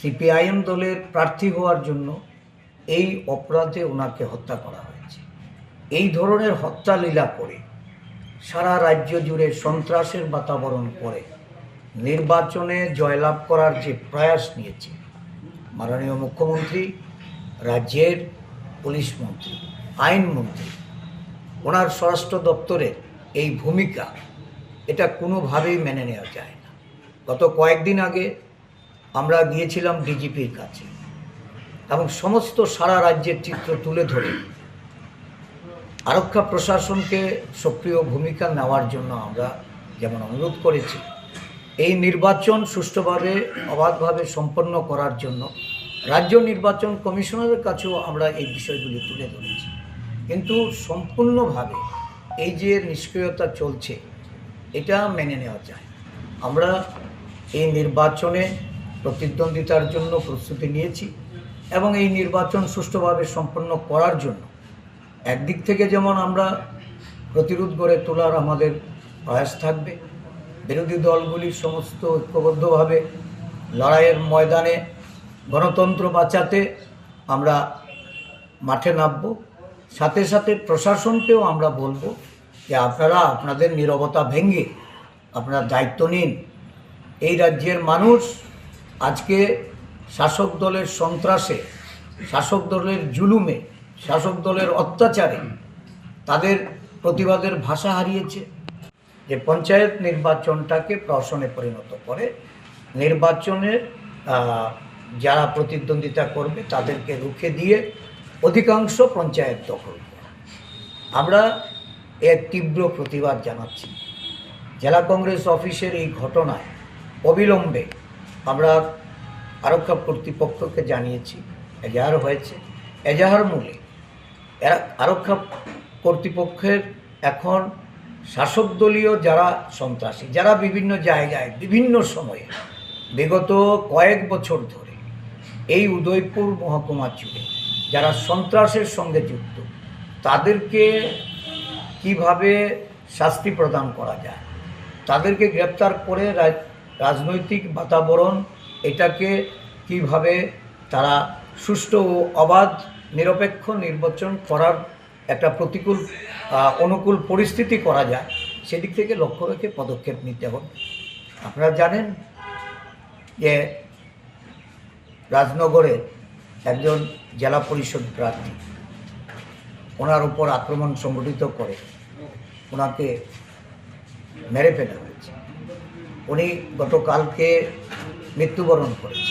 CPIM দলের প্রার্থী হওয়ার জন্য এই অপরাধে ওনাকে হত্যা করা হয়েছে। এই ধরনের হত্যা লীলা করে সারা রাজ্য জুড়ে সন্ত্রাসের বাতাবরণ করে নির্বাচনে জয়লাভ করার যে প্রয়াস নিয়েছে মাননীয় মুখ্যমন্ত্রী, রাজ্যের পুলিশ মন্ত্রী আইনমন্ত্রী ওনার স্বরাষ্ট্র দপ্তরের এই ভূমিকা এটা কোনোভাবেই মেনে নেওয়া যায় না। গত কয়েকদিন আগে আমরা গিয়েছিলাম ডিজিপির কাছে। এবং সমস্ত সারা রাজ্যের চিত্র তুলে ধরে। আরক্ষা প্রশাসনকে সক্রিয় ভূমিকা নেওয়ার জন্য আমরা যেমন অনুরোধ করেছি, এই নির্বাচন সুষ্ঠুভাবে, অবাধভাবে সম্পন্ন করার জন্য রাজ্য নির্বাচন কমিশনারের কাছেও আমরা এই বিষয়গুলি তুলে ধরেছি। কিন্তু সম্পূর্ণভাবে এই যে নিষ্ক্রিয়তা চলছে, এটা মেনে নেওয়া যায়। আমরা এই নির্বাচনে প্রতিদ্বন্দ্বিতার জন্য প্রস্তুতি নিয়েছি এবং এই নির্বাচন সুষ্ঠুভাবে সম্পন্ন করার জন্য। একদিক থেকে যেমন আমরা প্রতিরোধ গড়ে তোলার আমাদের প্রয়াস থাকবে, বিরোধী দলগুলি সমস্ত ঐক্যবদ্ধভাবে লড়াইয়ের ময়দানে গণতন্ত্র বাঁচাতে আমরা মাঠে নামব। সাথে সাথে প্রশাসনকেও আমরা বলব যে আপনারা আপনাদের নীরবতা ভেঙে আপনারা দায়িত্ব নিন। এই রাজ্যের মানুষ আজকে শাসক দলের সন্ত্রাসে, শাসক দলের জুলুমে, শাসক দলের অত্যাচারে তাদের প্রতিবাদের ভাষা হারিয়েছে। যে পঞ্চায়েত নির্বাচনটাকে প্রহসনে পরিণত করে, নির্বাচনের যারা প্রতিদ্বন্দ্বিতা করবে তাদেরকে রুখে দিয়ে অধিকাংশ পঞ্চায়েত দখল আমরা এর তীব্র প্রতিবাদ জানাচ্ছি। জেলা কংগ্রেস অফিসের এই ঘটনায় অবিলম্বে আমরা আরক্ষা কর্তৃপক্ষকে জানিয়েছি, এজাহার হয়েছে। এজাহার মূলে আরক্ষা কর্তৃপক্ষের এখন শাসক দলীয় যারা সন্ত্রাসী, যারা বিভিন্ন জায়গায়, বিভিন্ন সময়ে, বিগত কয়েক বছর ধরে এই উদয়পুর মহকুমা জুড়ে যারা সন্ত্রাসের সঙ্গে যুক্ত, তাদেরকে কীভাবে শাস্তি প্রদান করা যায়? তাদেরকে গ্রেপ্তার করে রাজনৈতিক বাতাবরণ এটাকে কীভাবে তারা সুষ্ঠু ও অবাধ, নিরপেক্ষ নির্বাচন করার একটা প্রতিকূল অনুকূল পরিস্থিতি করা যায়, সেদিক থেকে লক্ষ্য রেখে পদক্ষেপ নিতে হবে। আপনারা জানেন যে রাজনগরের একজন জেলা পরিষদ প্রার্থী, ওনার উপর আক্রমণ সংগঠিত করে, ওনাকে মেরে ফেলা উনি গতকালকে মৃত্যুবরণ করেছেন।